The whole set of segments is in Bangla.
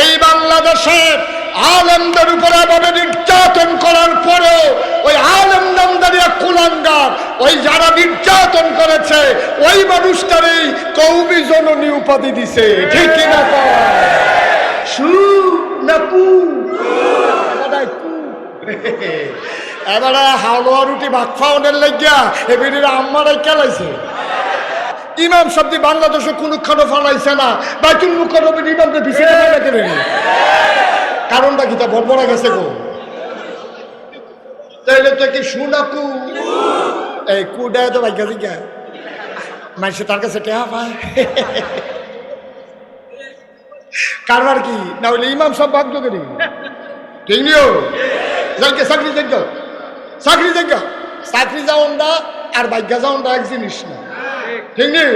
এই বাংলাদেশে আলেমদের উপরে এভাবে নির্যাতন করার পরেও ওই আলেম নামদারিয়া কুলাঙ্গার, ওই যারা নির্যাতন করেছে, ওই মানুষটারই কৌমি জননী উপাধি দিছে। ঠিক কিনা সু না কু এবারে হালুয়া রুটি ভাত খাওয়ানোর লাগিয়া এবারে আম্মারাই কেলাইছে। ইমাম শব্দি বাংলাদেশে কোনো খানো ফালাইছে না, বাইতুল মুখরবের ইমামকে পিছিয়ে ফেলে কেন কারণটা কি তা বড়বড়া গেছে গো? তাইলে তো কি। শুনাকু এই কুডায় তো ভাগ্য দিকে মাইসে তার কাছে টেহা পায়। কারবার কি? না হলে ইমাম সব ভাগ্য করি ঠিক নিও? যাইকে চাকরি যোগ্য চাকরি যোগ্য চাকরি যাওয়া আর ভাগ্য যাওয়া এক জিনিস না। ঠিক নেই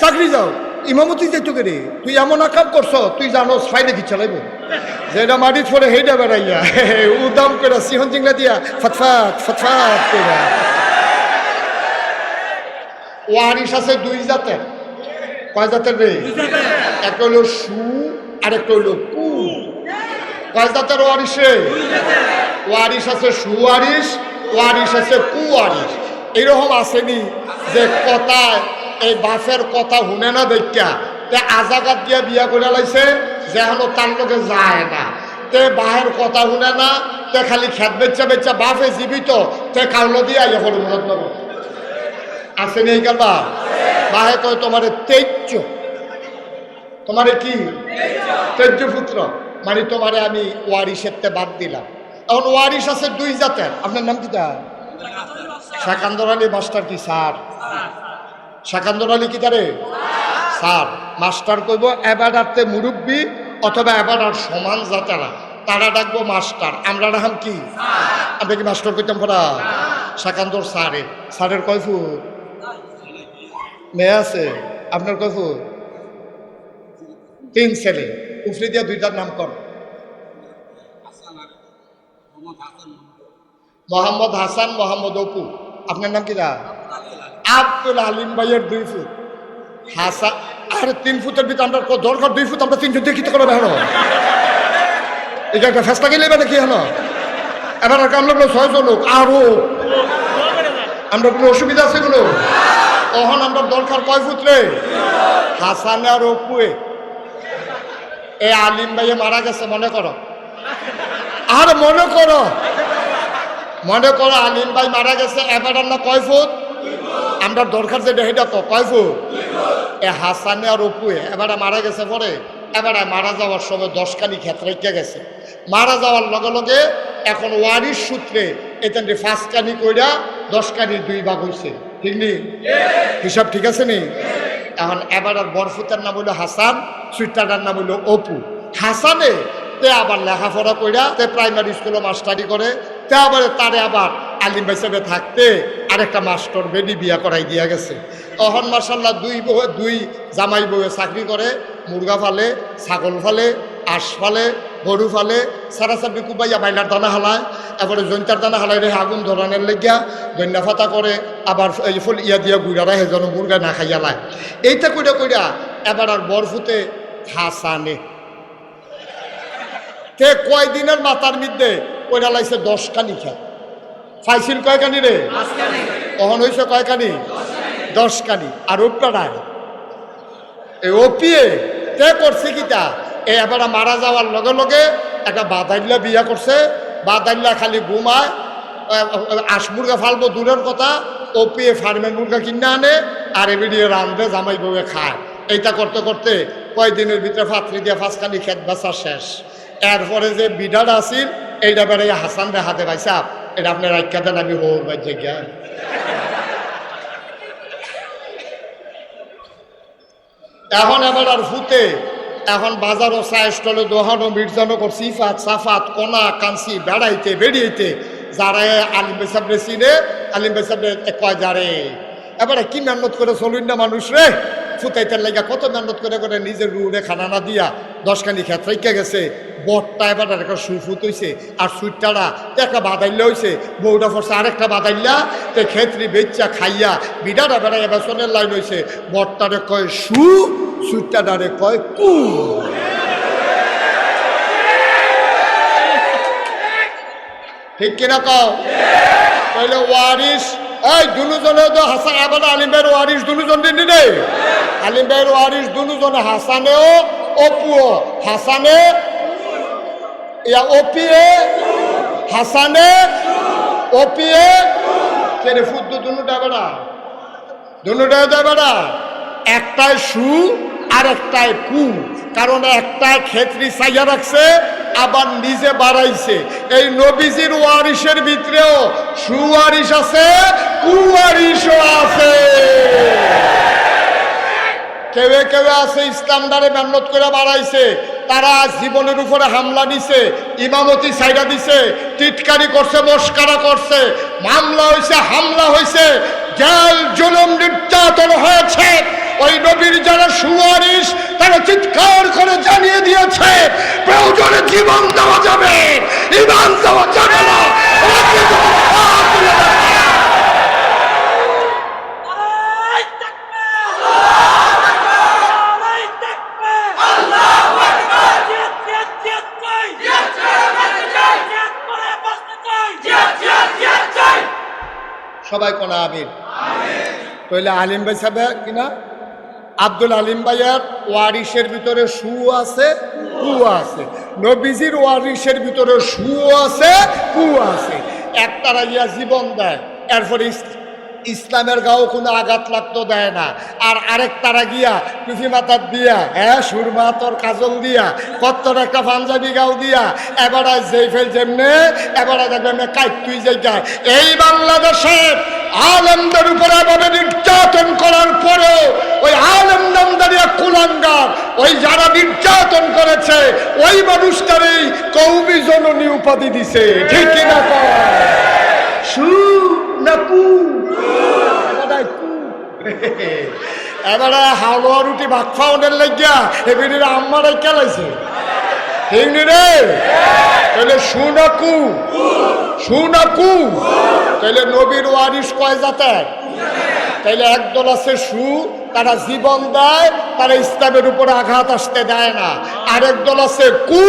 চাকরি যাও। ইমামতি যেত রে তুই এমন আকাম করছ তুই জানো ফাইলে কি চালাইব? যেটা মাটিত পরে হেইটা বেড়াইয়া। উদাম করে সিহন চিংলা দিয়া ফটফাট ফটফাট করে ওয়ারিস আছে দুই জাতের। কয় জাতের রে? একটা হলো সু আর একটা হলো কু। কয় জাতের ওয়ারিস ওয়ারিস আছে সুয়ারিস ওয়ারিস আছে কুয়ারিস এরকম আসেনি যে কথায় এই বাফের কথা শুনে না দেখা তে আজাগাত দিয়া বিয়া করে লাইছে যে হলো তার লোকে যায় না। তে বাহের কথা শুনে না, তে খালি খেত বেচা বেচা বাফে জীবিত, তে কাউলো দিয়া ইয়ে করে মূলত নব আসেনি এই বাহে কয়, তোমার তেজ্য। তোমারে কি? তেজ্য পুত্র। মানে তোমারে আমি ওয়ারিসের তে বাদ দিলাম। এখন ওয়ারিস আছে দুই জাতের। আপনার নাম কি কিটা শাকান্দর আলী মাস্টার কি, স্যার? শাকান্দর আলী কি তারে? স্যার, মাস্টার কইব এবারাতে মুরব্বী অথবা এবারার সমান জাতেরা। তারা ডাকবো মাস্টার। আমরা রাহাম কি? আমরা কি মাস্টার কইতাম পড়া? শাকান্দর স্যারের স্যারের কয় ফুট? মেয়ে আছে। আপনার কয় তিন ছেলে। উফরি দিয়া দুইটার নাম কর। মোহাম্মদ হাসান মোহাম্মদ অপু। আপনার নাম কি দা আব্দুল আলিম ভাইয়ের দুই ফুট। হাসান আরে তিন ফুটের ভিতরে আমরা দরকার দুই ফুট, আমরা তিনজন দেখিতে করো হেন এটা একটা ফেসলা গেলে এবার কি হেন এবার আর কাম লাগল ছয়জন লোক, আরও। আমরা কোনো অসুবিধা আছে কোনো? তখন আমরা দরকার কয় ফুট রে? হাসান আর অপুয়ে। এ আলিম ভাইয়ে মারা গেছে, মনে করো। আর মনে করো। মনে করো আলিম ভাই মারা গেছে, এবার না কয় ফুট? আমরা দরকার যে এটা তো ফুট? এ হাসানে আর অপুয়ে এবারে মারা গেছে পরে? এবারে মারা যাওয়ার সময় দশখানি ক্ষেত্রে গেছে। মারা যাওয়ার লগে লগে এখন ওয়ারিশ সূত্রে এখান ফাঁসকানি কইরা দশকানি দুই ভাগ হয়েছে ঠিক নি? হিসাব ঠিক আছে নি? এখন এবার আর বরফুতার নাম হইল হাসান সুইটাটার নাম হইল অপু। হাসানে তে আবার লেখাপড়া কইরা তে প্রাইমারি স্কুলে মাস্টারি করে, তে আবার তারে আবার আলিম হিসেবে থাকতে আরেকটা মাস্টার বেডি বিয়া করাই দিয়া গেছে। তখন মার্শাল্লাহ দুই বউ দুই জামাই বউয়ে চাকরি করে, মুরগা ফালে, ছাগল ফালে, আঁশ ফালে, গরু ফালে সারা সাবি কুবাইয়া বাইলার দানা হালায় তারপরে জৈন্তার দানা হালাই রেখে আগুন ধরানের লেগিয়া দৈন্যা ফাতা করে আবার এই ফুল ইয়া দিয়া গুড়ারা হে যেন মুরগা না খাইয়া লায়। এইটা কইরা কইরা এবার আর বরফুতে হাসানে। তে কয় দিনের মাথার মধ্যে কইরা লাইছে দশখানি খেত ফাইছিল কয়খানি রে? কখন হয়েছে কয়খানি? দশখানি। আর ওপটায় এই ওপিয়ে তে করছে কিটা এ এবার মারা যাওয়ার লগে লগে একটা বাদাইল্লা বিয়া করছে। বাদাইল্লা খালি ঘুমায়। আশ মুরগা ফালবো দূরের কথা। ওপিয়ে ফার্মের মুরগা কিনে আনে আর এবিডিয়ে রান্ধে জামাই বউয়ে খায়। এইটা করতে করতে কয়দিনের ভিতরে ফাতরি দিয়ে ফাঁসখানি খেত বেচা শেষ। এরপরে যে বিডার আসিল এইটা বেড়ে হাসান রে হাতে পাইসাব এটা আপনার রাখা দেন আমি বাজ্যে জ্ঞান। এখন এবার আর ফুতে এখন বাজার ও চা স্টলে দোহানো, মির্জানো করছি ইফাত সাফাত কোনা কাঞ্চি, বেড়াইতে বেরিয়েতে যারা আলিম বেসাব রে চিনে, আলিম বেসাব রে কয় যারে। এবারে কি মেহনত করে চলুন না মানুষ রে? ফুতাইতার লাইগা কত মেহনত করে করে নিজের রুড়ে খানানা দিয়া দশখানি খেত রেখে গেছে। বটটা এবার একটা সুফুত হইছে আর সুইটারা একটা বাদাইল্লা হয়েছে বউটা ফসে আরেকটা বাদাইল্লা। তে খেতরি বেচা খাইয়া বিডাটা এবার চলে লাইন হইছে। বটটারে কয় সু সুইটাডারে কয় কু। ঠিক কিনা কও? তাহলে ওয়ারিস এই দুজনে তো হাসান আবার আলিমের ওয়ারিস দুজন দিন। আলিম ভাইয়ের ওয়ারিস দুজনে হাসানেও অপুও। হাসানে? ইয়া ওপিয়ে হাসানে? ওপিয়ে কেরে ফুদ্দু, দুনুটা বেড়া? না একটায় সু আর একটায় কু। কারণ একটায় ক্ষেত্রি সাইয়া রাখছে, আবার নিজে বাড়াইছে। এই নবীজির ওয়ারিসের ভিতরেও সুয়ারিস আছে কুয়ারিসও আছে। কেউ কেউ আছে ইসলাম দ্বারে মেহনত করে বাড়াইছে, তারা জীবনের উপরে হামলা দিছে, ইমামতি সাইডা দিছে, টিটকারি করছে, মস্কারা করছে, মামলা হয়েছে হামলা হয়েছে জেল, জুলুম, নির্যাতন হয়েছে। ওই নবীর যারা সুয়ারিস তারা চিৎকার করে জানিয়ে দিয়েছে, প্রয়োজনে জীবন দেওয়া যাবে, ইমান দেওয়া যাবে না ওকে যখন হাত তুলে দেখা। আল্লাহু আকবার আল্লাহু আকবার জিয়াদ জিয়াদ জিয়াদ চাই জিয়াদ চাই জিয়াদ করে বাঁচতে চাই জিয়াদ জিয়াদ জিয়াদ চাই সবাই কোনা আমির? তাহলে আলিম ভাই সাহেব, কিনা? আব্দুল আলিম ভাইয়ার ওয়ারিসের ভিতরে সু আছে কু আছে। নবীজির ওয়ারিসের ভিতরে সু আছে কু আছে। একটা রাজিয়া জীবন দেয়, এরপরে ইসলামের গাও কোনো আঘাত লাগতো, দেয় না। আর আরেক তারা গিয়া টুফি মাথার দিয়া হ্যাঁ সুরমা, তোর কাজল দিয়া, কত্তর একটা পাঞ্জাবি গাও দিয়া, এবারে যেই ফেল যেমনে এবারে দেখবেন কাইট তুই জায়গা এই বাংলাদেশের আলমদের উপরে এভাবে নির্যাতন করার পরেও ওই আলম নামদারিয়া কুলাঙ্গার, ওই যারা নির্যাতন করেছে, ওই মানুষটারই কৌমি জননী উপাধি দিছে। ঠিক কিনা কয়? না কু। এবারে হালুয়া রুটি ভাত খাওয়ানোর লাগিয়া এবারে আমারাই কেলাইছে। ঠিক নি রে তাহলে সুনাকু সুনাকু তাহলে নবীর ওয়ারিস কয় জাতের? তাইলে একদল আছে সু তারা জীবন দেয়, তারা ইসলামের উপরে আঘাত আসতে দেয় না। আরেক দল আছে কু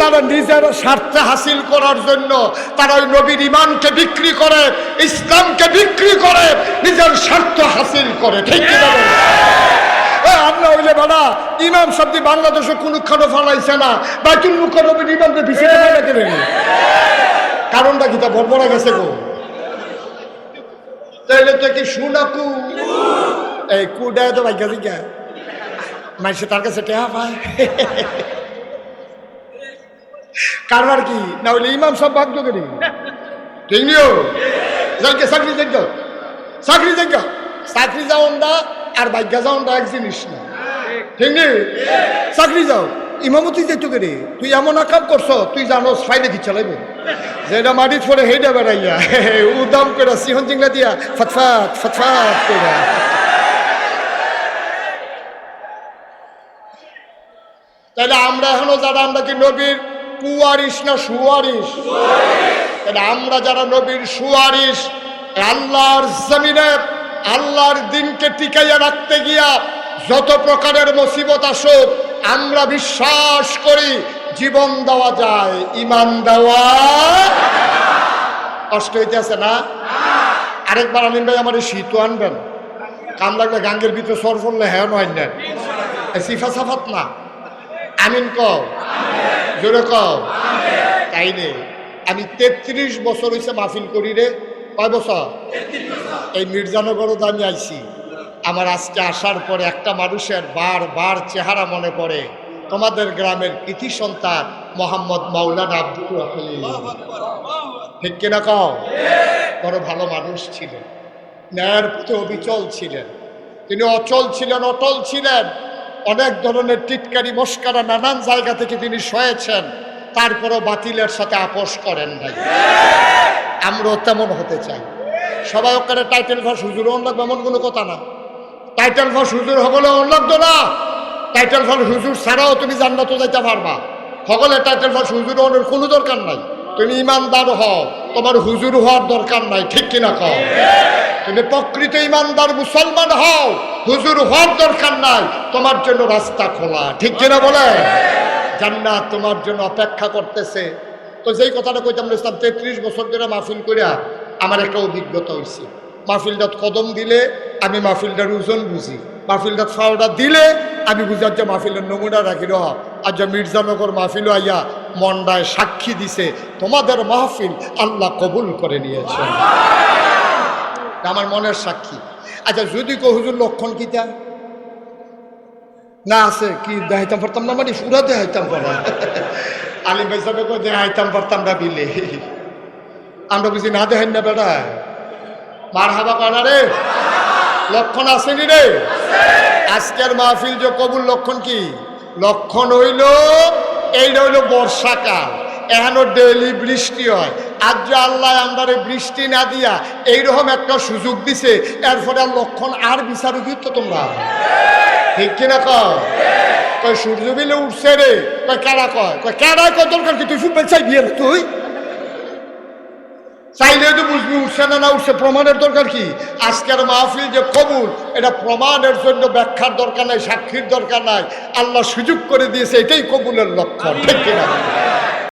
তারা নিজের স্বার্থে হাসিল করার জন্য তারা ওই নবীর ইমানকে বিক্রি করে, ইসলামকে বিক্রি করে, নিজের স্বার্থ হাসিল করে। ঠিক আমরা না কারণটা কি তা গেছে এই তো তার কাছে টেহা পায়। কারবার কি? না হইলে ইমাম সব ভাগ্য করি ঠিক নিও চাকরি যোগ্য চাকরি যোগ্য চাকরি যাওন দা আর ভাগ্য যাওন দা এক জিনিস না। ঠিক চাকরি যাও। ইমামতি যেত করে। তুই এমন কাম করছ, তুই জানোস ফাইলে কি চালাইব? যেটা মাটির পরে হেইটা বেড়াইয়া, উদাম করে সিহন চিংলা দিয়া ফটফাট ফটফাট করে তাহলে আমরা এখনও যারা আমরা কি নবীর কুয়ারিস না সুয়ারিস আমরা যারা নবীর সুয়ারিস আল্লাহর জমিনে, আল্লাহর দিনকে টিকাইয়া রাখতে গিয়া যত প্রকারের মুসিবত আসুক, আমরা বিশ্বাস করি জীবন দেওয়া যায় ইমান দেওয়া কষ্ট হইতেছে না? আরেকবার আনিন ভাই আমার শীতও আনবেন। কাম লাগলে গাঙ্গের ভিতরে সর ফললে হ্যাঁ নয় সিফা সাফাত না। আমিন কও। জোরে তাই নে। আমি তেত্রিশ বছর হয়েছে মাহফিল করি রে। কয় বছর? এই মির্জানগরও আমি আইছি। আমার আজকে আসার পরে একটা মানুষের বার বার চেহারা মনে পড়ে। তোমাদের গ্রামের কৃতি সন্তান মোহাম্মদ মাওলানা আব্দুর রহমান ঠিক কিনা কও? বড় ভালো মানুষ ছিলেন। ন্যায়ের প্রতি অবিচল ছিলেন। তিনি অচল ছিলেন, অটল ছিলেন। অনেক ধরনের টিটকারি, মস্কারা নানান জায়গা থেকে তিনি সয়েছেন। তারপরও বাতিলের সাথে আপোষ করেন নাই। আমরাও তেমন হতে চাই। সবাই ওখানে টাইটেল ভাস হুজুর অন এমন কোনো কথা না। টাইটেল ভাস হুজুর হবলে অন না। টাইটেল ভাস হুজুর ছাড়াও তুমি জান্নাত যাইতে পারবা। সকলে টাইটেল ভাস হুজুর অনের কোনো দরকার নাই। তুমি ইমানদার হও, তোমার হুজুর হওয়ার দরকার নাই, ঠিক কিনা কও? তুমি প্রকৃত ইমানদার মুসলমান হও হুজুর হওয়ার দরকার নাই, তোমার জন্য রাস্তা খোলা। ঠিক কিনা বলে? জান্নাত তোমার জন্য অপেক্ষা করতেছে। তো যেই কথাটা কইতাম, ইসলাম তেত্রিশ বছর ধরে মাহফিল করিয়া আমার একটা অভিজ্ঞতা হয়েছে মাহফিলটাত কদম দিলে আমি মাহফিলটার ওজন বুঝি। মাহফিলটাত ফাওটা দিলে আমি বুঝি যে মাহফিলের নমুনা রাখি র আজ মির্জানগর মাহফিল আইয়া মন্ডায় সাক্ষী দিছে, তোমাদের মাহফিল আল্লাহ কবুল করে নিয়েছে। আমার মনের সাক্ষী। আচ্ছা যদি কো হুজুর লক্ষণ কিতা না আছে কি দেখাইতাম পারতাম না মানে পুরা দেখাইতাম পারা আলিম ভাই সাহেব দেখাইতাম পারতাম না বিলে। আমরা বুঝি না দেখেন না বেটা। মার হাবা কানা রে? লক্ষণ আসেনি রে। আজকের মাহফিল যে কবুল লক্ষণ কি? লক্ষণ হইল এইটা হইল বর্ষাকাল। এখনও ডেইলি বৃষ্টি হয়। আজ যে আল্লাহ আমদারে বৃষ্টি না দিয়া এইরকম একটা সুযোগ দিছে, এরপরে লক্ষণ আর বিচার তো তোমরা। ঠিক কিনা কয়, সূর্য বিলে উঠছে রে। কয় কয়? কয় কয়? দরকার কি তুই চাই বিয়ে তুই? চাইলে তো বুঝবি উঠছে না না উঠছে। প্রমাণের দরকার কি? আজকের মাহফিল যে কবুল, এটা প্রমাণের জন্য ব্যাখ্যার দরকার নাই, সাক্ষীর দরকার নাই। আল্লাহ সুযোগ করে দিয়েছে, এটাই কবুলের লক্ষ্য ঠিক কিনা?